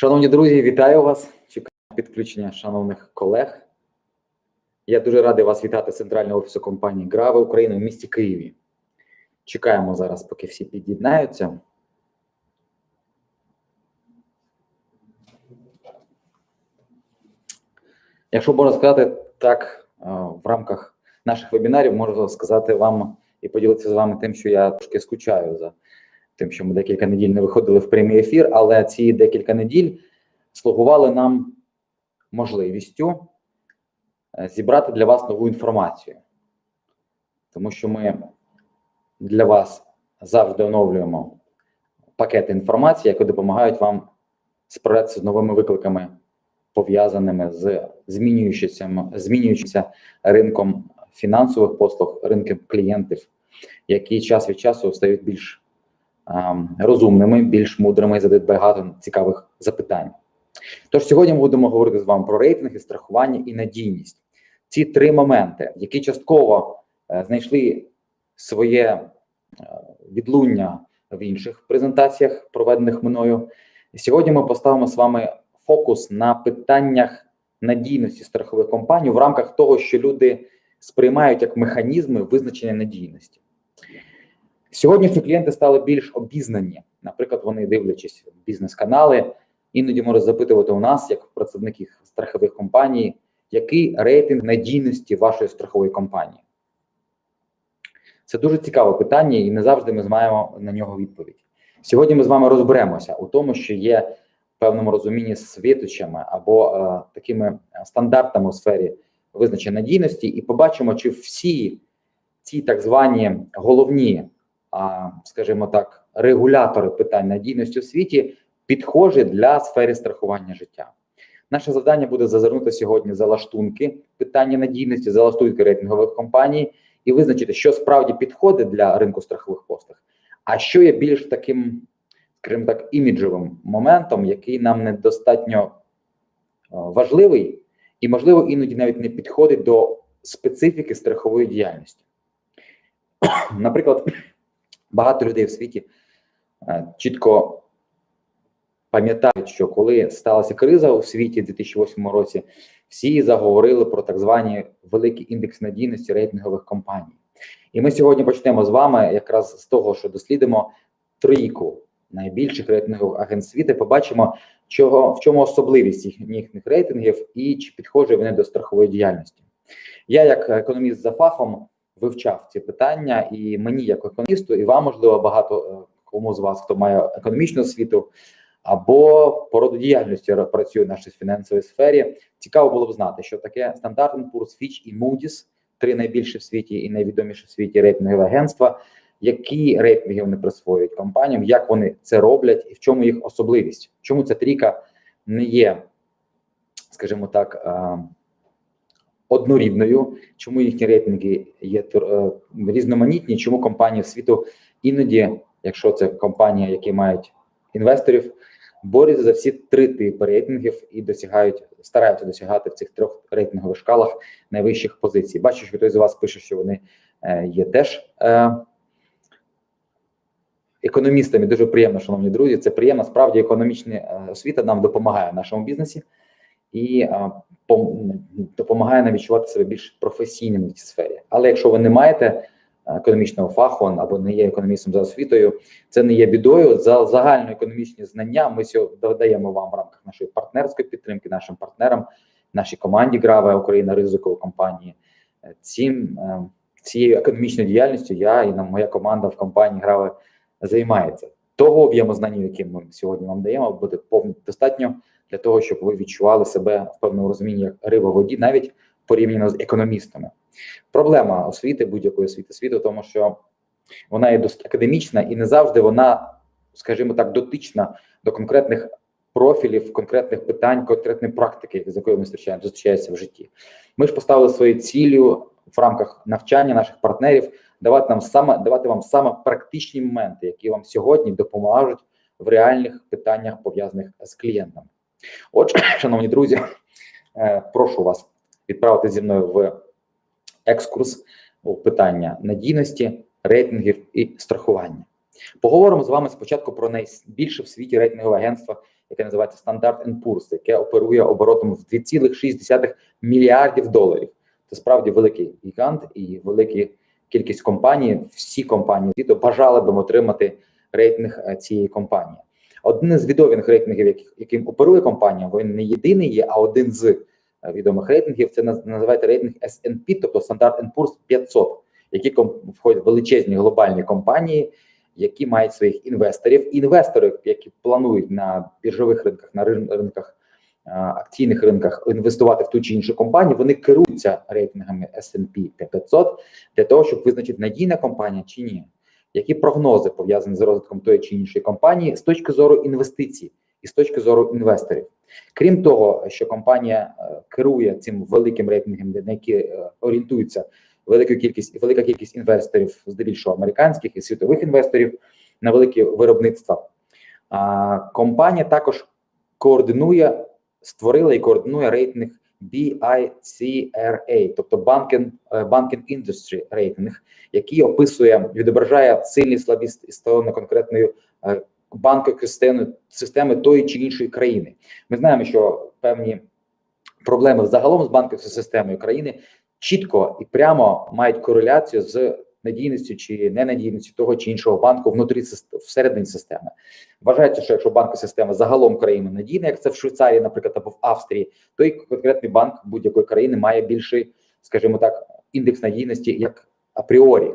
Шановні друзі, вітаю вас. Чекаю підключення шановних колег. Я дуже радий вас вітати з центрального офісу компанії Граве України в місті Києві. Чекаємо зараз, поки всі під'єднаються. Якщо можна сказати так, е, в рамках наших вебінарів можу сказати вам і поділитися з вами тим, що я трошки скучаю за тим, що ми декілька неділь не виходили в прямий ефір, але ці декілька неділь слугували нам можливістю е, зібрати для вас нову інформацію, тому що ми для вас завжди оновлюємо пакети інформації, які допомагають вам справлятися з новими викликами, пов'язаними з змінюючимся, змінюючимся ринком фінансових послуг, ринком клієнтів, які час від часу стають більш розумними, більш мудрими і задають багато цікавих запитань. Тож сьогодні ми будемо говорити з вами про рейтинги, страхування і надійність. Ці три моменти, які частково е, знайшли своє е, відлуння в інших презентаціях, проведених мною. Сьогодні ми поставимо з вами фокус на питаннях надійності страхових компаній в рамках того, що люди сприймають як механізми визначення надійності. Сьогоднішні клієнти стали більш обізнані. Наприклад, вони дивлячись бізнес-канали, іноді можуть запитувати у нас, як представників страхових компаній, який рейтинг надійності вашої страхової компанії. Це дуже цікаве питання, і не завжди ми маємо на нього відповідь. Сьогодні ми з вами розберемося у тому, що є в певному розумінні світочами або е, такими стандартами у сфері визначення надійності, і побачимо, чи всі ці так звані головні, скажімо так, регулятори питань надійності у світі підхожі для сфери страхування життя. Наше завдання буде зазирнути сьогодні за лаштунки питання надійності, за лаштунки рейтингових компаній і визначити, що справді підходить для ринку страхових послуг, а що є більш таким, скажімо так, іміджовим моментом, який нам недостатньо важливий і, можливо, іноді навіть не підходить до специфіки страхової діяльності. Наприклад, багато людей в світі е, чітко пам'ятають, що коли сталася криза у світі у 2008 році, всі заговорили про так звані великий індекс надійності рейтингових компаній. І ми сьогодні почнемо з вами якраз з того, що дослідимо трійку найбільших рейтингових агентств світу, побачимо, чого в чому особливість їхніх рейтингів і чи підходять вони до страхової діяльності. Я, як економіст за фахом, вивчав ці питання, і мені, як економісту, і вам можливо багато е, кому з вас, хто має економічну освіту або по роду діяльності працює в нашій фінансовій сфері. Цікаво було б знати, що таке Standard Poor's, Fitch і Moody's, три найбільші в світі і найвідоміші в світі рейтингові агентства. Які рейтинги вони присвоюють компаніям, як вони це роблять, і в чому їх особливість? Чому ця трійка не є, скажімо так, однорідною? Чому їхні рейтинги є е, різноманітні? Чому компанії світу іноді, якщо це компанії, які мають інвесторів, борються за всі три типи рейтингів і досягають, стараються досягати в цих трьох рейтингових шкалах найвищих позицій. Бачу, що хтось з вас пише, що вони е, є теж е, економістами. Дуже приємно, шановні друзі. Це приємно. Справді економічна освіта нам допомагає в нашому бізнесі і е, допомагає нам відчувати себе більш професійними в цій сфері. Але якщо ви не маєте економічного фаху або не є економістом за освітою, це не є бідою. За загальноекономічні знання ми додаємо вам в рамках нашої партнерської підтримки, нашим партнерам, нашій команді Граве Україна ризикової компанії. Цим цією економічною діяльністю я і моя команда в компанії Граве займається. Того об'єму знань, які ми сьогодні вам даємо, буде повно достатньо для того, щоб ви відчували себе в певному розумінні як риба в воді, навіть порівняно з економістами. Проблема освіти, будь-якої освіти світу, тому що вона є досить академічна і не завжди вона, скажімо так, дотична до конкретних профілів, конкретних питань, конкретної практики, з якою ми зустрічаємо, зустрічаємося в житті. Ми ж поставили своєю ціллю в рамках навчання наших партнерів давати нам саме давати вам саме практичні моменти, які вам сьогодні допоможуть в реальних питаннях пов'язаних з клієнтами. Отже, шановні друзі, е, прошу вас відправити зі мною в екскурс у питання надійності, рейтингів і страхування. Поговоримо з вами спочатку про найбільше в світі рейтингове агентство, яке називається Standard Poor's, яке оперує оборотом в 2,6 мільярдів доларів. Це справді великий гігант і велика кількість компаній. Всі компанії світу бажали б отримати рейтинг е, цієї компанії. Один із відомих рейтингів, яким оперує компанія, він не єдиний є, а один з е, відомих рейтингів. Це наз- називається рейтинг S&P, тобто Standard Poor's 500, які входять величезні глобальні компанії, які мають своїх інвесторів. Інвестори, які планують на біржових ринках, на ринках е, акційних ринках інвестувати в ту чи іншу компанію, вони керуються рейтингами S&P 500 для того, щоб визначити надійна компанія чи ні. Які прогнози пов'язані з розвитком тої чи іншої компанії з точки зору інвестицій і з точки зору інвесторів? Крім того, що компанія е, керує цим великим рейтингом, на які е, орієнтуються велика кількість велика кількість інвесторів, здебільшого американських і світових інвесторів на великі виробництва. Компанія також координує, створила і координує рейтинг BICRA, тобто Banking, е, Banking Industry рейтинг, який описує, відображає сильні слабі сторони конкретної е, банкової системи, системи тої чи іншої країни. Ми знаємо, що певні проблеми загалом з банківською системою країни чітко і прямо мають кореляцію з надійністю чи ненадійністю того чи іншого банку внутрі всередині системи. Вважається, що якщо банкова система загалом країни надійна, як це в Швейцарії, наприклад, або в Австрії, то і конкретний банк будь-якої країни має більший, скажімо так, індекс надійності як апріорі.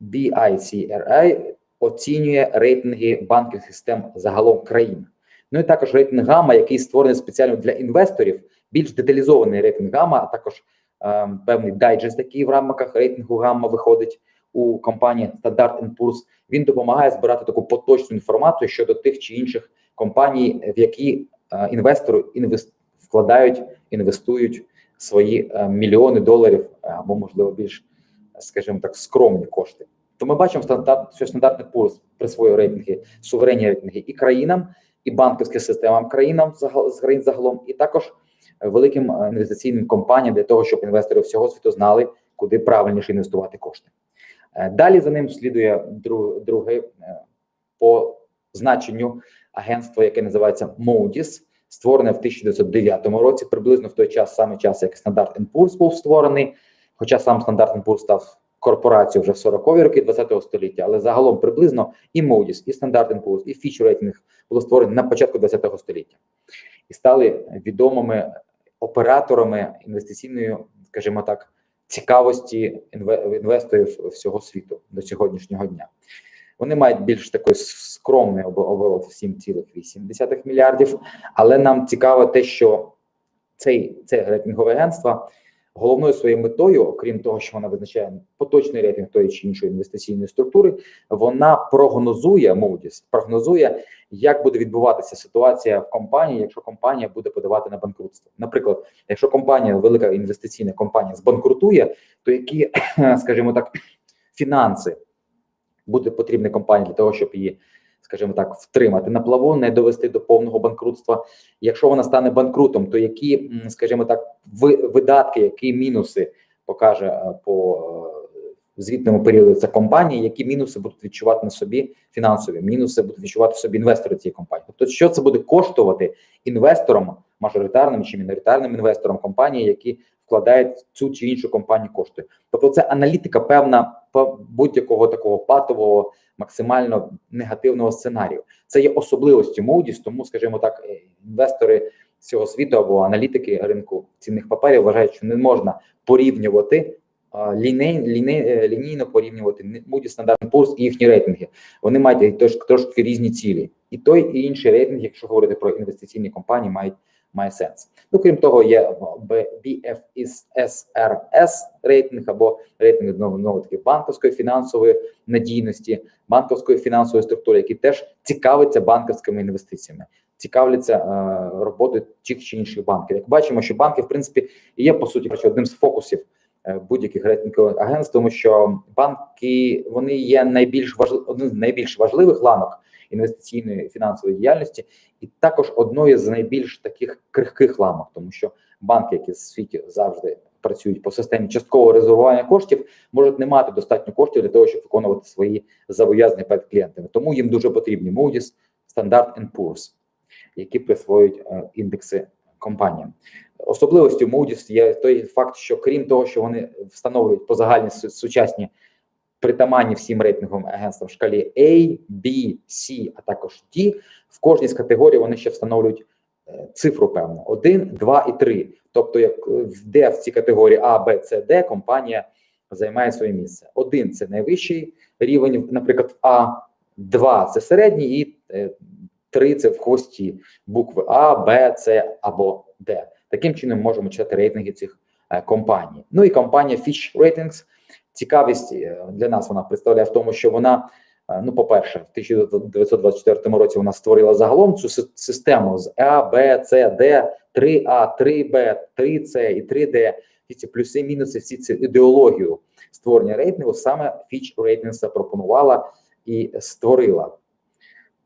BICRI оцінює рейтинги банківських систем загалом країн. Ну і також рейтинг гама, який створений спеціально для інвесторів, більш деталізований рейтинг гама, а також певний дайджест, який в рамках рейтингу гамма виходить у компанії Standard Poor's. Він допомагає збирати таку поточну інформацію щодо тих чи інших компаній, в які е, інвестори інвест... вкладають, інвестують свої е, мільйони доларів е, або можливо більш, скажімо так, скромні кошти. То ми бачимо стандарт, що стандартний Poor's присвоює рейтинги, суверенні рейтинги і країнам, і банківським системам країнам з країн загалом, і також великим е, інвестиційним компаніям для того, щоб інвестори всього світу знали, куди правильніше інвестувати кошти. Е, Далі за ним слідує друг, друге по значенню агентство, яке називається Moody's, створене в 1909 році, приблизно в той час, саме час, як Standard Poor's був створений. Хоча сам Standard Poor's став корпорацією вже в 40-ві роки ХХ століття, але загалом приблизно і Moody's, і Standard Poor's, і Fitch Rating було створені на початку ХХ століття і стали відомими операторами інвестиційної, скажімо так, цікавості інве- інвесторів всього світу до сьогоднішнього дня. Вони мають більш такий скромний обо- оборот в 7,8 мільярдів. Але нам цікаво те, що цей це рейтингове агентство головною своєю метою, окрім того, що вона визначає поточний рейтинг тої чи іншої інвестиційної структури, вона прогнозує Moody's, прогнозує, як буде відбуватися ситуація в компанії, якщо компанія буде подавати на банкрутство. Наприклад, якщо компанія, велика інвестиційна компанія, збанкрутує, то які, скажімо так, фінанси буде потрібні компанії для того, щоб її, скажімо так, втримати на плаву, не довести до повного банкрутства. Якщо вона стане банкрутом, то які, скажімо так, ви- видатки, які мінуси покаже е, по е, звітному періоду ця компанія, які мінуси будуть відчувати на собі фінансові мінуси, будуть відчувати собі інвестори цієї компанії. Тобто, що це буде коштувати інвесторам, мажоритарним чи міноритарним інвесторам компанії, які вкладають в цю чи іншу компанію кошти. Тобто, це аналітика певна будь-якого такого патового, максимально негативного сценарію. Це є особливості Moody's, тому, скажімо так, е, інвестори цього світу або аналітики ринку цінних паперів вважають, що не можна порівнювати ліней, е, лінійно порівнювати Moody's, Standard Poor's і їхні рейтинги. Вони мають трошки, трошки різні цілі. І той, і інший рейтинг, якщо говорити про інвестиційні компанії, мають має сенс. Ну крім того, є BFSRS рейтинг або рейтинг знову таки банківської фінансової надійності, банківської фінансової структури, які теж цікавляться банківськими інвестиціями, цікавляться е, роботою тих чи інших банків. Як бачимо, що банки, в принципі, є по суті одним з фокусів е, будь-яких рейтингових агентств, тому що банки вони є найбільш важлив, одним з найбільш важливих ланок інвестиційної фінансової діяльності, і також одною з найбільш таких крихких ламок, тому що банки, які в світі завжди працюють по системі часткового резервування коштів, можуть не мати достатньо коштів для того, щоб виконувати свої зобов'язання перед клієнтами. Тому їм дуже потрібні Moody's, Standard Poor's. які присвоюють е, індекси компаніям. Особливостю Moody's є той факт, що крім того, що вони встановлюють по загальні сучасні притаманні всім рейтинговим агентствам в шкалі A, B, C, а також D, в кожній з категорій вони ще встановлюють е, цифру певну: 1, 2 і 3. Тобто, як е, де в цій категорії А, Б, С, Д компанія займає своє місце. Один це найвищий рівень, наприклад, А, 2 це середній, і 3 це в хвості букви А, Б, С або Д. Таким чином можемо читати рейтинги цих е, компаній. Ну і компанія Fitch Ratings. Цікавість е, для нас вона представляє в тому, що вона, е, ну, по-перше, в 1924 році вона створила загалом цю систему з А, Б, С, Д, 3А, 3Б, 3С і 3Д. Всі ці плюси, мінуси, всі ці ідеологію створення рейтингу саме Fitch Ratings запропонувала і створила.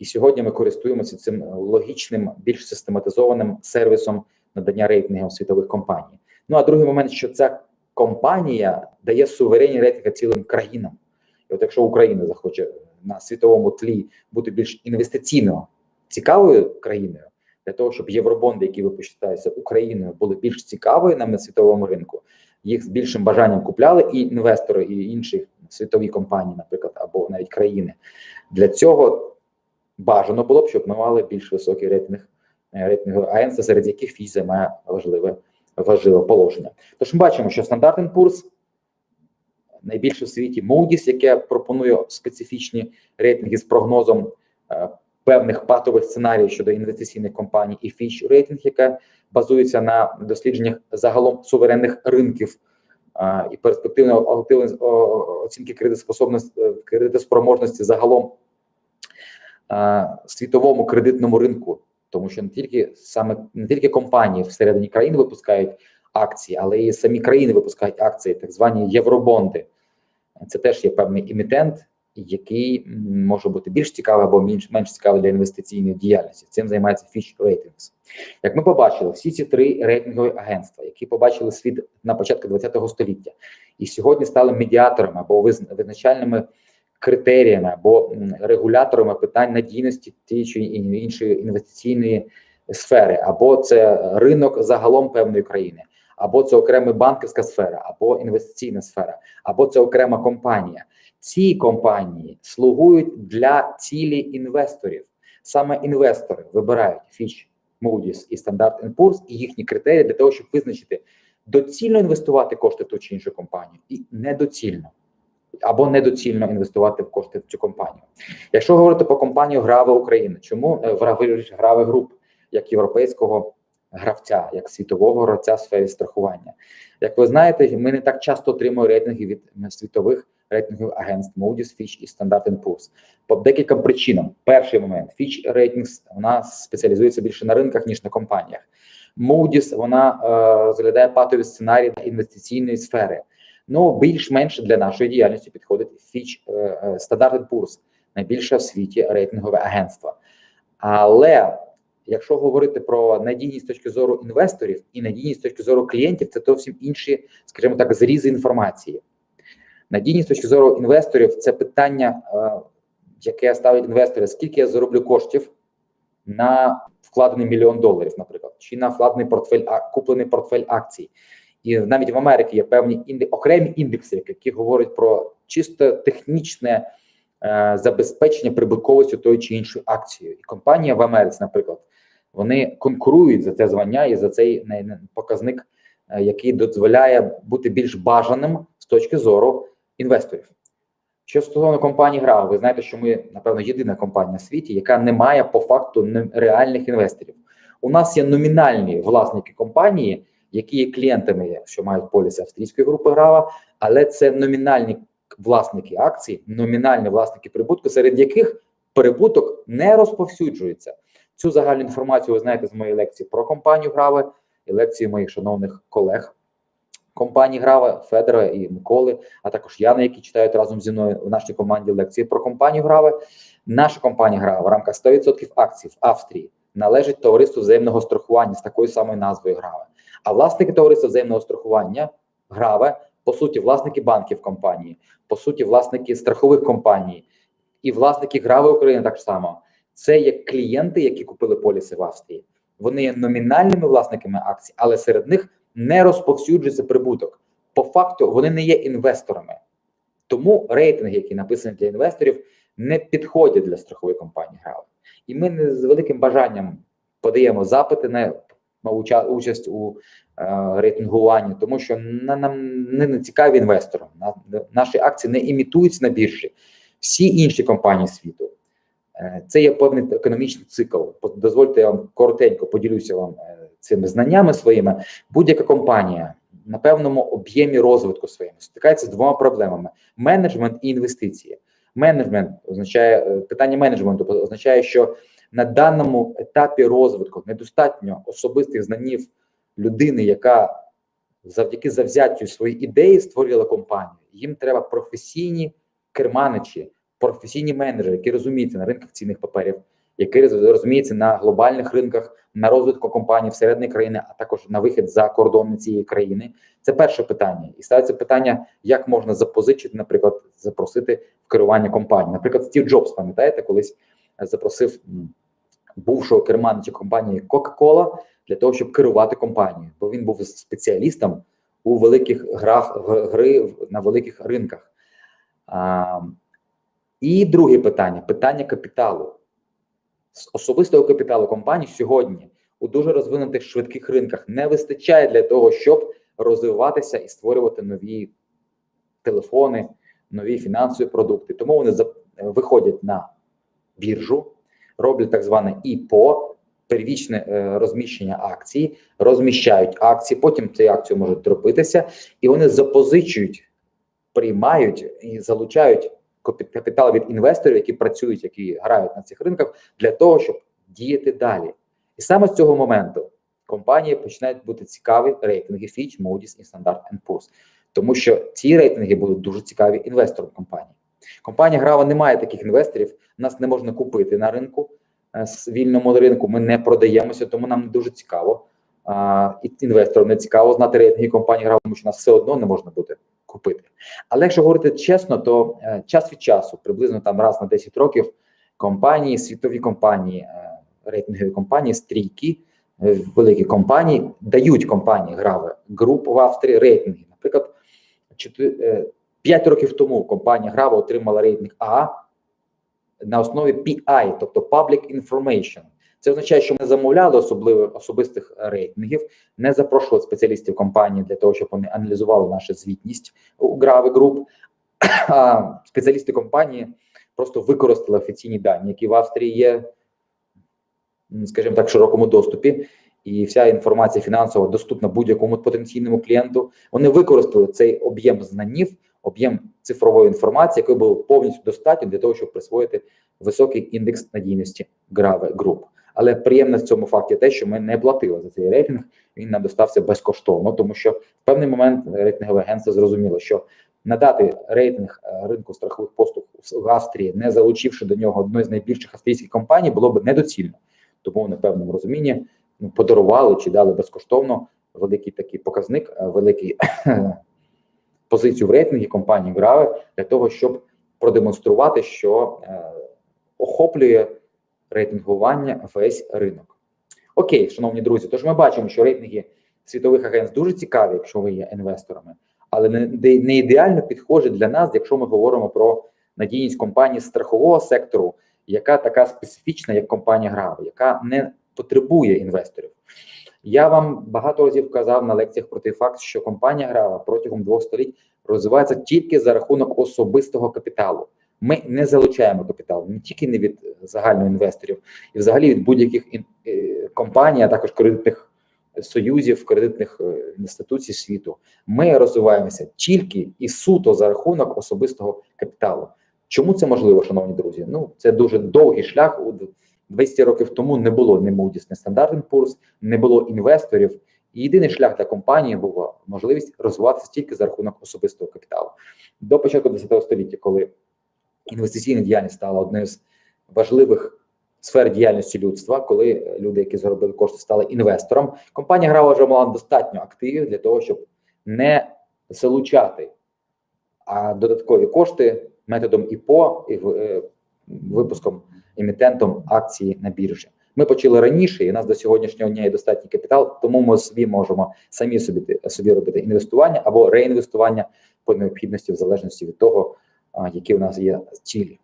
І сьогодні ми користуємося цим логічним, більш систематизованим сервісом надання рейтингів світових компаній. Ну а другий момент, що ця компанія дає суверенні рейтинги цілим країнам. І от якщо Україна захоче на світовому тлі бути більш інвестиційно цікавою країною, для того, щоб євробонди, які випускаються Україною, були більш цікавою нам на світовому ринку, їх з більшим бажанням купляли і інвестори, і інші світові компанії, наприклад, або навіть країни. Для цього бажано було б, щоб ми мали більш високий рейтинг е, рейтингових агентств, серед яких Фіч займає важливе важливе положення. Тож ми бачимо, що Standard Poor's найбільше в світі Moody's, яке пропонує специфічні рейтинги з прогнозом е, певних патових сценаріїв щодо інвестиційних компаній, і Fitch рейтинг, яка базується на дослідженнях загалом суверенних ринків е, і перспективної оцінки кредитоспособності кредитоспроможності загалом світовому кредитному ринку, тому що не тільки саме не тільки компанії всередині країни випускають акції, але і самі країни випускають акції, так звані євробонди. Це теж є певний імітент, який може бути більш цікавий або менш, менш цікавий для інвестиційної діяльності. Цим займається Fitch Ratings. Як ми побачили, всі ці три рейтингові агентства, які побачили світ на початку ХХ століття, і сьогодні стали медіаторами або визна- визначальними критеріями або регуляторами питань надійності тієї чи іншої інвестиційної сфери, або це ринок загалом певної країни, або це окрема банківська сфера, або інвестиційна сфера, або це окрема компанія. Ці компанії слугують для цілі інвесторів. Саме інвестори вибирають Fitch, Moody's і Standard Poor's і їхні критерії для того, щоб визначити доцільно інвестувати кошти в ту чи іншу компанію, і недоцільно або недоцільно інвестувати в кошти в цю компанію. Якщо говорити про компанію Граве Україна, чому е, Граве Груп як європейського гравця, як світового гравця в сфері страхування? Як ви знаєте, ми не так часто отримуємо рейтинги від світових рейтингових агентств Moody's, Fitch і Standard Poor's. По декільком причинам. Перший момент Fitch Ratings вона спеціалізується більше на ринках ніж на компаніях. Moody's вона е, розглядає патові сценарії інвестиційної сфери. Ну більш-менш для нашої діяльності підходить Fitch е, е, Standard Poor's, найбільше в світі рейтингове агентство. Але якщо говорити про надійність точки зору інвесторів і надійність з точки зору клієнтів, це зовсім інші, скажімо так, зрізи інформації. Надійність з точки зору інвесторів це питання, е, яке ставить інвестори: скільки я зароблю коштів на вкладений мільйон доларів, наприклад, чи на вкладений портфель куплений портфель акцій. І навіть в Америці є певні інди, окремі індекси, які говорять про чисто технічне е, забезпечення прибутковості тої чи іншої акції. І компанія в Америці, наприклад, вони конкурують за це звання і за цей показник, е, який дозволяє бути більш бажаним з точки зору інвесторів. Що стосовно компанії Грав, ви знаєте, що ми, напевно, єдина компанія в світі, яка не має по факту реальних інвесторів. У нас є номінальні власники компанії, які є клієнтами, що мають поліси австрійської групи Грава, але це номінальні власники акцій, номінальні власники прибутку, серед яких прибуток не розповсюджується. Цю загальну інформацію ви знаєте з моєї лекції про компанію Граве і лекції моїх шановних колег компанії Грава, Федора і Миколи, а також Яни, які читають разом зі мною в нашій команді лекції про компанію Граве. Наша компанія Грава в рамках 100% акцій в Австрії належить товариству взаємного страхування з такою самою назвою Граве. А власники товариства взаємного страхування Граве, по суті, власники банків компанії, по суті, власники страхових компаній і власники Грави України так само. це як клієнти, які купили поліси в Австрії. Вони є номінальними власниками акцій, але серед них не розповсюджується прибуток. По факту вони не є інвесторами. Тому рейтинги, які написані для інвесторів, не підходять для страхової компанії Грали. І ми не з великим бажанням подаємо запити на, участь у е, рейтингуванні, тому що на, нам не, цікаві інвесторам. На, наші акції не імітуються на біржі. Всі інші компанії світу. Е, Це є певний економічний цикл. Дозвольте я вам коротенько поділюся вам е, цими знаннями своїми. Будь-яка компанія на певному об'ємі розвитку своєму стикається з двома проблемами: менеджмент і інвестиції. Менеджмент означає е, питання менеджменту означає, що на даному етапі розвитку недостатньо особистих знанів людини, яка завдяки завзяттю своєї ідеї створила компанію. Їм треба професійні керманичі, професійні менеджери, які розуміються на ринках цінних паперів, які роз- розуміються на глобальних ринках, на розвитку компаній всередині країни, а також на вихід за кордони цієї країни. Це перше питання. І ставиться питання, як можна запозичити, наприклад, запросити в керування компанії. Наприклад, Стів Джобс, пам'ятаєте, колись запросив бувшого керманича компанії Coca-Cola для того, щоб керувати компанією, бо він був спеціалістом у великих грах гри на великих ринках. А, і друге питання: питання капіталу. З особистого капіталу компаній сьогодні у дуже розвинутих швидких ринках не вистачає для того, щоб розвиватися і створювати нові телефони, нові фінансові продукти. Тому вони за- виходять на біржу, роблять так зване ІПО, первічне е, розміщення акцій, розміщають акції, потім ці акції можуть дропитися, і вони запозичують, приймають і залучають капітал від інвесторів, які працюють, які грають на цих ринках, для того, щоб діяти далі. І саме з цього моменту компанії починають бути цікаві рейтинги Fitch, Moody's і Standard Poor's. Тому що ці рейтинги будуть дуже цікаві інвесторам компанії. Компанія Грава не має таких інвесторів, нас не можна купити на ринку е, з вільному ринку. Ми не продаємося, тому нам не дуже цікаво. А, і інвесторам не цікаво знати рейтинги компанії Грава, тому що нас все одно не можна буде. Але якщо говорити чесно, то е, час від часу, приблизно там раз на 10 років, компанії, світові компанії, е, рейтингові компанії, стрійки, е, великі компанії дають компанії Граве груп в Австрії рейтинги. Наприклад, 5 років тому компанія Грава отримала рейтинг А на основі PI, тобто Public Information. Це означає, що ми замовляли особливо особистих рейтингів, не запрошували спеціалістів компанії для того, щоб вони аналізували нашу звітність у Грави Груп. Спеціалісти компанії просто використали офіційні дані, які в Австрії є, скажімо так, в широкому доступі, і вся інформація фінансова доступна будь-якому потенційному клієнту. Вони використали цей об'єм знанів, об'єм цифрової інформації, який був повністю достатньо для того, щоб присвоїти високий індекс надійності Grave Group. Але приємне в цьому факті те, що ми не платили за цей рейтинг. Він нам достався безкоштовно, тому що в певний момент рейтингове агентство зрозуміло, що надати рейтинг е, ринку страхових послуг в Австрії, не залучивши до нього одної з найбільших австрійських компаній, було б недоцільно. Тому в певному розумінні ну, подарували чи дали безкоштовно великий такий показник, е, великий позицію в рейтингі компанії Граве для того, щоб продемонструвати, що е, охоплює рейтингування весь ринок. Окей, шановні друзі, тож ми бачимо, що рейтинги світових агентств дуже цікаві, якщо ви є інвесторами, але не, ідеально підходять для нас, якщо ми говоримо про надійність компанії страхового сектору, яка така специфічна, як компанія Грави, яка не потребує інвесторів. Я вам багато разів казав на лекціях про той факт, що компанія Грава протягом двох століть розвивається тільки за рахунок особистого капіталу. Ми не залучаємо капітал не тільки не від загальних інвесторів, і взагалі від будь-яких е, компаній, а також кредитних союзів, кредитних е, інституцій світу. Ми розвиваємося тільки і суто за рахунок особистого капіталу. Чому це можливо, шановні друзі? Ну це дуже довгий шлях. У 200 років тому не було ні Moody's, ні Standard Poor's, не було інвесторів. І єдиний шлях для компанії була можливість розвиватися тільки за рахунок особистого капіталу. До початку ХХ століття, коли інвестиційна діяльність стала однією з важливих сфер діяльності людства, коли люди, які заробили кошти, стали інвестором, компанія Грава вже мала достатньо активів для того, щоб не залучати а додаткові кошти методом ІПО і е, випуском емітентом акції на біржі. Ми почали раніше, і у нас до сьогоднішнього дня є достатній капітал, тому ми собі можемо самі собі собі робити інвестування або реінвестування по необхідності в залежності від того, які у нас є цілі.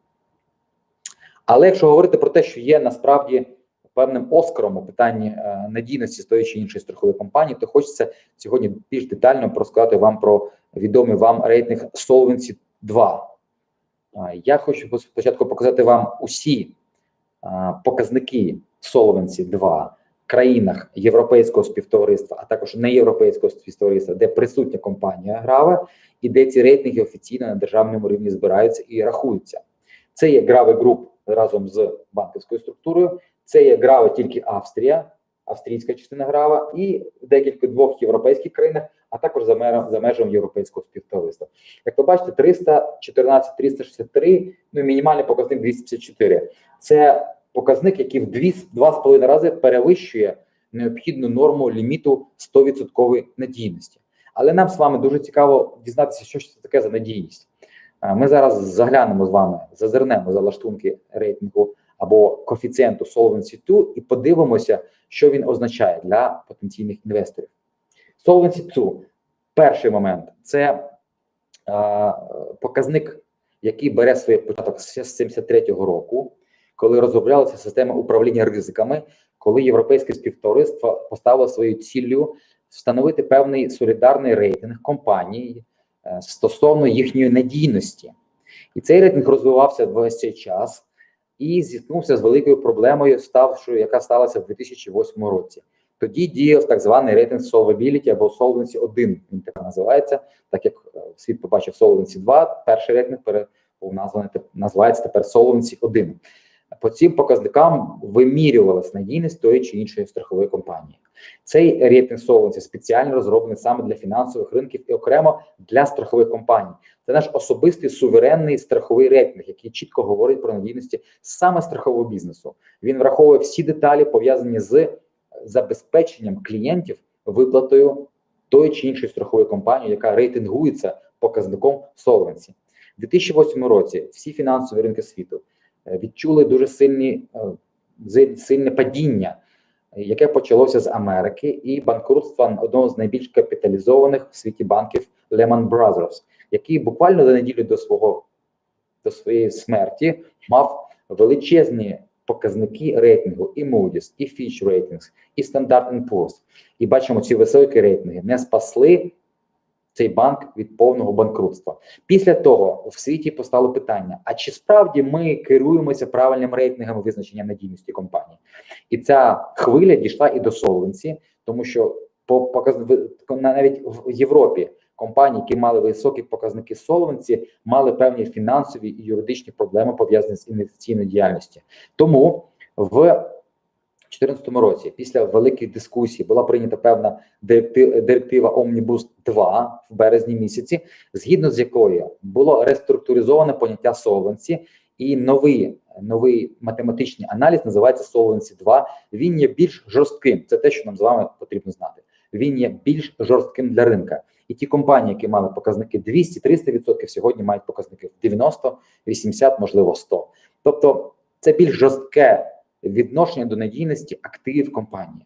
Але якщо говорити про те, що є насправді певним оскаром у питанні е, надійності з тої чи іншої страхової компанії, то хочеться сьогодні більш детально розказати вам про відомий вам рейтинг Solvency 2. Я хочу спочатку показати вам усі показники Solvency 2 в країнах європейського співтовариства, а також неєвропейського співтовариства, де присутня компанія Грава, і де ці рейтинги офіційно на державному рівні збираються і рахуються. Це є Граве Груп разом з банківською структурою. Це є Граве тільки Австрія, австрійська частина Грава, і декілька двох європейських країнах, а також за межами, за межами європейського співтовариства. Як ви бачите, 314, 363, ну мінімальний показник 254. Це показник, який в 2-2,5 рази перевищує необхідну норму ліміту 100% надійності. Але нам з вами дуже цікаво дізнатися, що це таке за надійність. Е, Ми зараз заглянемо з вами, зазирнемо за лаштунки рейтингу або коефіцієнту Solvency 2 і подивимося, що він означає для потенційних інвесторів. Solvency 2, перший момент це е, показник, який бере своє початок з 73-го року, коли розроблялася система управління ризиками, коли європейське співтовариство поставило своєю ціллю встановити певний солідарний рейтинг компаній е, стосовно їхньої надійності. І цей рейтинг розвивався весь цей час і зіткнувся з великою проблемою, ставшою, яка сталася в 2008 році. Тоді діяв так званий рейтинг Solvability або Solvency 1, він так називається, так як е, світ побачив Solvency 2, перший рейтинг пере- був названий називається тепер Solvency 1. По цим показникам вимірювалась надійність тої чи іншої страхової компанії. Цей рейтинг Solvency спеціально розроблений саме для фінансових ринків і окремо для страхових компаній. Це наш особистий суверенний страховий рейтинг, який чітко говорить про надійності саме страхового бізнесу. Він враховує всі деталі, пов'язані з забезпеченням клієнтів виплатою тої чи іншої страхової компанії, яка рейтингується показником Solvency. У 2008 році всі фінансові ринки світу відчули дуже сильні, е, сильне падіння, е, яке почалося з Америки, і банкрутства одного з найбільш капіталізованих в світі банків Lehman Brothers, який буквально за неділю до свого до своєї смерті мав величезні показники рейтингу і Moody's, і Fitch Ratings, і Standard Poor's. І бачимо, ці високі рейтинги не спасли цей банк від повного банкрутства. Після того в світі постало питання: а чи справді ми керуємося правильним рейтингами визначення надійності компанії? І ця хвиля дійшла і до Solvency, тому що по навіть в Європі компанії, які мали високі показники Solvency, мали певні фінансові і юридичні проблеми пов'язані з інвестиційною діяльністю. Тому в 2014 році, після великих дискусій, була прийнята певна директи- директива Omnibus 2 в березні місяці, згідно з якою було реструктуризоване поняття Solvency, і новий новий математичний аналіз називається Solvency 2. Він є більш жорстким. Це те, що нам з вами потрібно знати. Він є більш жорстким для ринка. І ті компанії, які мали показники 200-300%, сьогодні мають показники 90, 80, можливо 100. Тобто це більш жорстке відношення до надійності активів компанії.